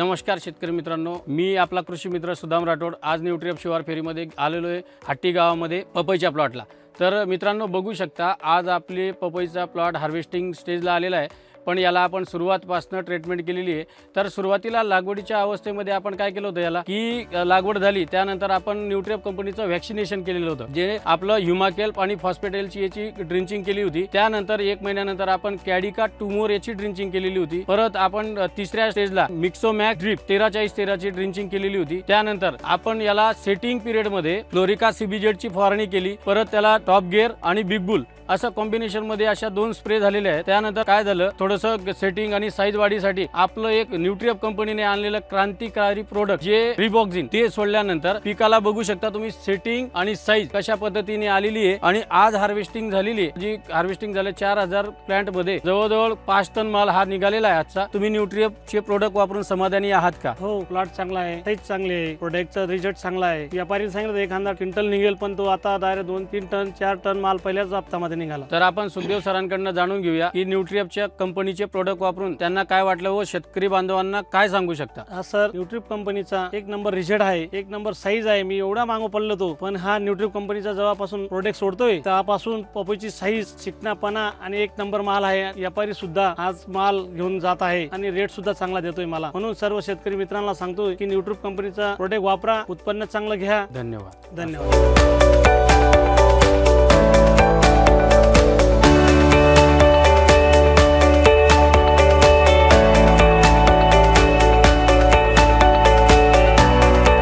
नमस्कार शेतकरी मित्रांनो. मी आपला कृषी मित्र सुदाम राठोड. आज न्यूट्रिअप शिवार फेरीमध्ये आलेलो आहे हट्टी गावामध्ये पपईच्या प्लॉटला तर मित्रांनो बघू शकता आज आपले पपईचा प्लॉट हार्वेस्टिंग स्टेजला आलेला आहे. पण याला आपण सुरुवातपासनं ट्रीटमेंट केलेली आहे. तर सुरुवातीला लागवडीच्या अवस्थेमध्ये आपण काय केलं होतं याला? की लागवड झाली त्यानंतर आपण न्यूट्रिअप कंपनीचं व्हॅक्सिनेशन केलेलं होतं जे आपलं ह्युमाकेल्प आणि फॉस्पेटेलची याची ड्रिंचिंग केली होती. त्यानंतर एक महिन्यानंतर आपण कॅडिका टुमोर याची ड्रिंचिंग केलेली होती. परत आपण तिसऱ्या स्टेजला मिक्सोमॅक ड्रिप तेरा चाळीस तेराची ड्रिंचिंग केलेली होती. त्यानंतर आपण याला सेटिंग पिरियडमध्ये फ्लोरिका सीबीजेडची फवारणी केली. परत त्याला टॉप गिअर आणि बिग बुल असं कॉम्बिनेशनमध्ये अशा दोन स्प्रे झालेले आहेत. त्यानंतर काय झालं? थोडंसं सेटिंग आणि साईज वाढीसाठी आपलं एक न्यूट्रिअप कंपनीने आणलेलं क्रांतिकारी प्रोडक्ट जे रिबॉक्झिन ते सोडल्यानंतर पिकाला बघू शकता तुम्ही सेटिंग आणि साईज कशा पद्धतीने आलेली आहे. आणि आज हार्वेस्टिंग झालेली आहे. जी हार्वेस्टिंग झाले चार हजार प्लांटमध्ये. जवळजवळ पाच टन माल हा निघालेला आहे आजचा. तुम्ही न्यूट्रिअप चे प्रोडक्ट वापरून समाधानी आहात का? हो प्लॉट चांगला आहे. साईज चांगली आहे. प्रोडक्टचा रिझल्ट चांगला आहे. व्यापारी सांगितलं एखादा क्विंटल निघेल पण तो आता डायरेक्ट दोन तीन टन चार टन माल पहिल्याच हप्त्यामध्ये निघाला. तर आपण सुखदेव सरांकडनं जाणून घेऊया की न्यूट्रिअपच्या कंपनीचे प्रोडक्ट वापरून त्यांना काय वाटलं व शेतकरी बांधवांना काय सांगू शकता? हा सर न्यूट्रिप कंपनीचा एक नंबर रिझल्ट आहे एक नंबर साईज आहे. मी एवढा मागो पडलो तो. पण हा न्यूट्रिप कंपनीचा जेव्हापासून प्रोडक्ट सोडतोय तेव्हापासून पपईची साईज चिकनापणा आणि एक नंबर माल आहे. व्यापारी सुद्धा आज माल घेऊन जात आहे आणि रेट सुद्धा चांगला देतोय मला. म्हणून सर्व शेतकरी मित्रांना सांगतोय की न्यूट्रिप कंपनीचा प्रोडक्ट वापरा उत्पन्न चांगलं घ्या. धन्यवाद. धन्यवाद.